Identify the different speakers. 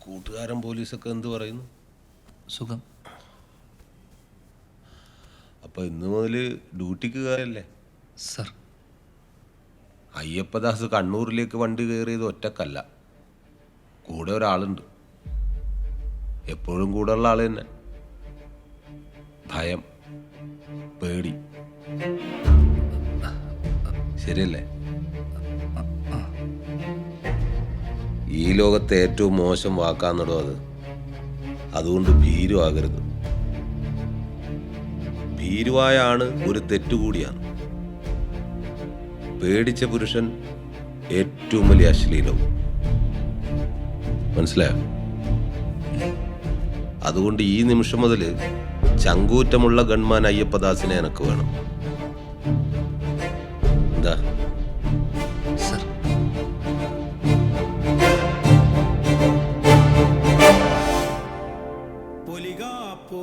Speaker 1: കൂട്ടുകാരൻ പോലീസൊക്കെ എന്ത് പറയുന്നു?
Speaker 2: സുഖം.
Speaker 1: അപ്പൊ ഇന്ന് മുതൽ ഡ്യൂട്ടിക്ക് കയറല്ലേ
Speaker 2: സർ.
Speaker 1: അയ്യപ്പദാസ് കണ്ണൂരിലേക്ക് വണ്ടി കയറിയത് ഒറ്റക്കല്ല. കൂടെ ഒരാളുണ്ട്. എപ്പോഴും കൂടെ ഉള്ള ആൾ തന്നെ. ഭയം. പേടി. ശരിയല്ലേ? ഈ ലോകത്തെ ഏറ്റവും മോശം വാക്കാന്നിടോ അത് അതുകൊണ്ട് ഭീരുവാകരുത്. ഭീരുവായാണ് ഒരു തെറ്റുകൂടിയാണ് പേടിച്ച പുരുഷൻ ഏറ്റവും വലിയ അശ്ലീലവും. മനസ്സിലായോ? അതുകൊണ്ട് ഈ നിമിഷം മുതൽ ചങ്കൂറ്റമുള്ള ഗൺമാൻ അയ്യപ്പദാസിനെ എനക്ക് വേണം. എന്താ?
Speaker 3: ஒலிகாப்போ